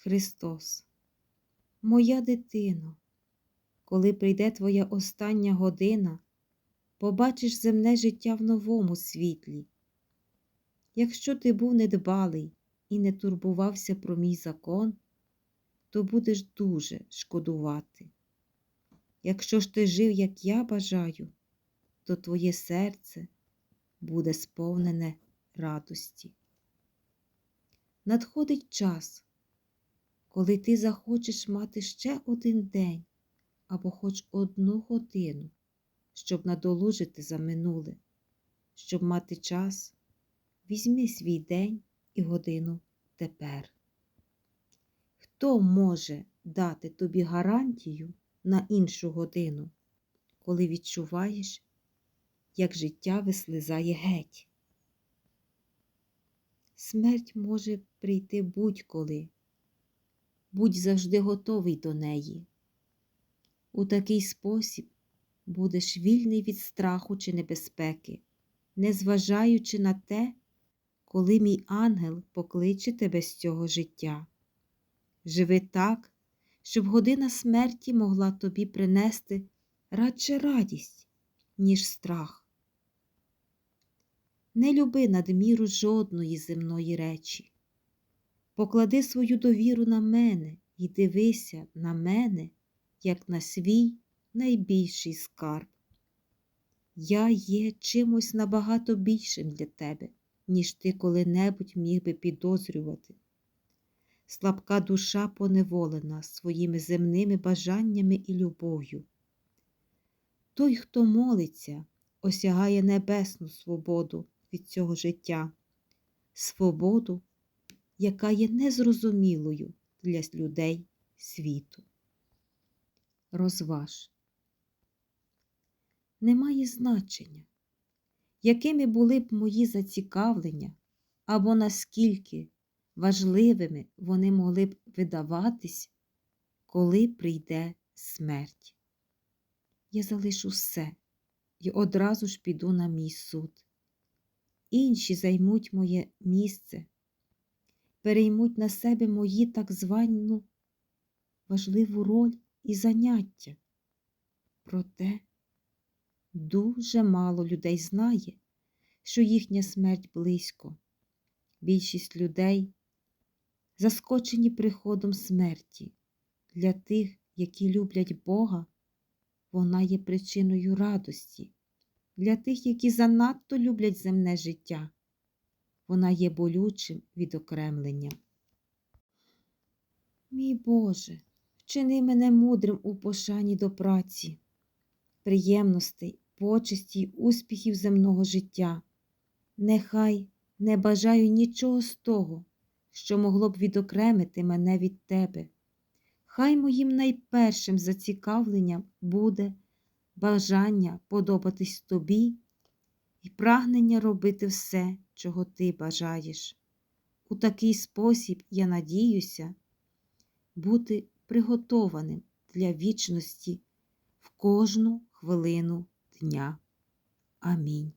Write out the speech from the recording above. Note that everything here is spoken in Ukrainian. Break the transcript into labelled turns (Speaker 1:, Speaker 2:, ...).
Speaker 1: Христос. Моя дитино, коли прийде твоя остання година, побачиш земне життя в новому світлі. Якщо ти був недбалий і не турбувався про мій закон, то будеш дуже шкодувати. Якщо ж ти жив, як я бажаю, то твоє серце буде сповнене радості. Надходить час, коли ти захочеш мати ще один день або хоч одну годину, щоб надолужити за минуле, щоб мати час, візьми свій день і годину тепер. Хто може дати тобі гарантію на іншу годину, коли відчуваєш, як життя вислизає геть? Смерть може прийти будь-коли, будь завжди готовий до неї. У такий спосіб будеш вільний від страху чи небезпеки, незважаючи на те, коли мій ангел покличе тебе з цього життя. Живи так, щоб година смерті могла тобі принести радше радість, ніж страх. Не люби надміру жодної земної речі. Поклади свою довіру на мене і дивися на мене, як на свій найбільший скарб. Я є чимось набагато більшим для тебе, ніж ти коли-небудь міг би підозрювати. Слабка душа поневолена своїми земними бажаннями і любов'ю. Той, хто молиться, осягає небесну свободу від цього життя, свободу, яка є незрозумілою для людей світу. Розваж. Немає значення, якими були б мої зацікавлення або наскільки важливими вони могли б видаватись, коли прийде смерть. Я залишу все і одразу ж піду на мій суд. Інші займуть моє місце, переймуть на себе мої так звану важливу роль і заняття. Проте дуже мало людей знає, що їхня смерть близько. Більшість людей заскочені приходом смерті. Для тих, які люблять Бога, вона є причиною радості. Для тих, які занадто люблять земне життя, вона є болючим відокремленням. Мій Боже, вчини мене мудрим у пошані до праці, приємностей, почесті й успіхів земного життя. Нехай не бажаю нічого з того, що могло б відокремити мене від Тебе. Хай моїм найпершим зацікавленням буде бажання подобатись тобі і прагнення робити все, чого ти бажаєш. У такий спосіб я надіюся бути приготованим для вічності в кожну хвилину дня. Амінь.